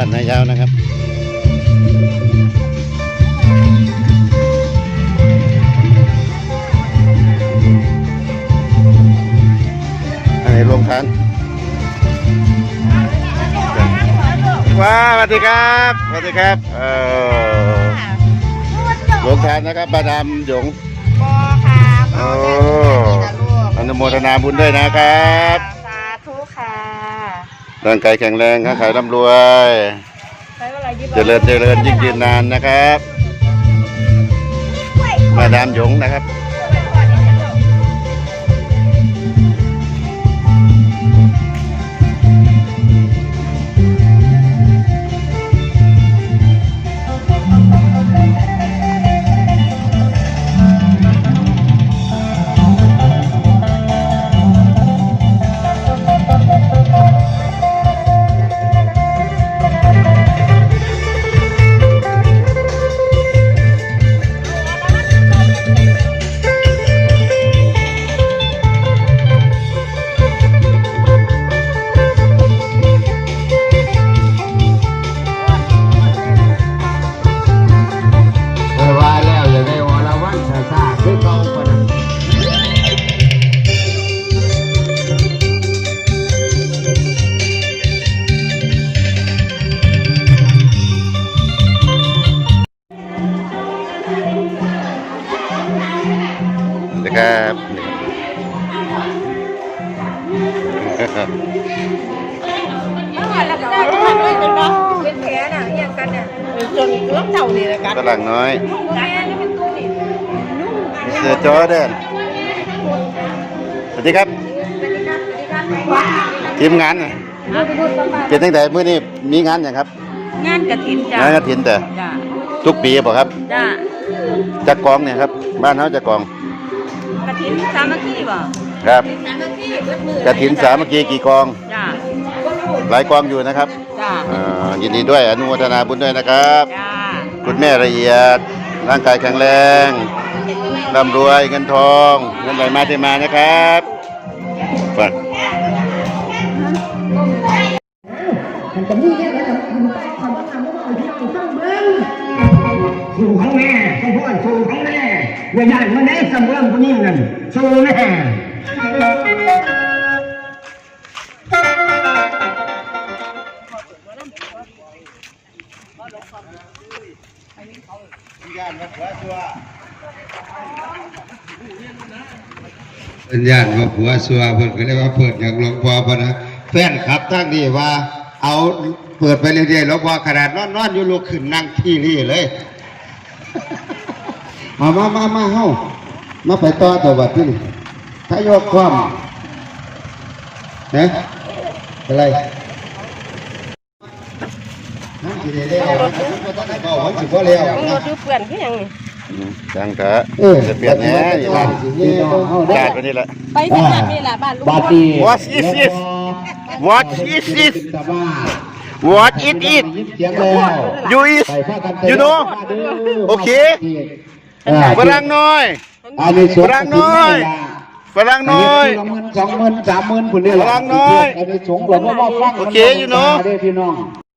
บ้านนายาวนะครับอันนี้ลงทานว้าสวัสดีครับสวัสดีครับเออลงทานนะครับบาดามหยงบอค่ะโอ้บออนุโมทนาบุญด้วยนะครับสาธุค่ะ ร่างกายแข็งแรงค้าขายร่ำรวยใช้เวลายี่สิบเจริญเจริญยิ่งยืนนานนะครับ มาดามหยงนะครับ นะครับแล้วก็ได้ด้วยเป็นปะเป็นแผลน่ะเอียงกันน่ะจนเริ่มเท่านี่เลยกันฝรั่งน้อยแม่นี่เป็นตู้นี่เสือจอเดนสวัสดีครับ ทีมงานน่ะเป็นตั้งแต่มื้อนี้มีงานอย่างครับ งานกระถินจ้ะงานกฐินแต่จ้ะทุกปีบ่ครับจ้ะจักกองเนี่ยครับ บ้านเฮาจักกอง กระถินสามัคคีบ่ครับสามัคคีเบิดมือกฐินสามัคคีกี่กอง จ้ะหลายกองอยู่นะครับจ้ะอ่ายินดีด้วยอนุโมทนาบุญด้วยนะครับ จ้ะคุณแม่ละเอียด ร่างกายแข็งแรงร่ำรวยเงินทองเงินไหลมาเทมานะครับฝากสู่ของแม่ต้องพูดสู่ของแม่ อย่าใหญ่มันได้เสมอคนนี้นั่นสู่แม่เป็นญาติว่าผัวสัวเพิ่นก็เลยว่าเปิดอย่างหลวงพ่อพนะแฟนขับตั้งนี่ว่า เอาเปิดไปเรื่อยๆหลวงพ่อขนาดนอนนอนๆอยู่ลุกขึ้นนั่งที่นี่เลย เอามามามาเฮามาไปต่อตัวบัดที่นี่ถ้ายกความนะอะไรนั่นสิได้แล้วนะบ่ต้องให้เบามันสิบ่แล้วมึงนะรถดูเปื่อนคือหยังนี่อืมจังเถอะเออ จะเปลี่ยนแหน่นี่ล่ะจาดไปนี่แหละ ไปที่แบบนี้แหละบ้านลุงบาดี What is this What is this What it is เสียงแล้ว You is ไปพากันไป You know โอเคฝรั่งน้อย อันนี้สฝรั่งน้อย ฝรั่งน้อยอันนี้สองหมื่นสามหมื่นคนเดียวฝรั่งน้อย อันนี้สงหลวงพ่อฟังโอเค you know เด้อพี่น้อง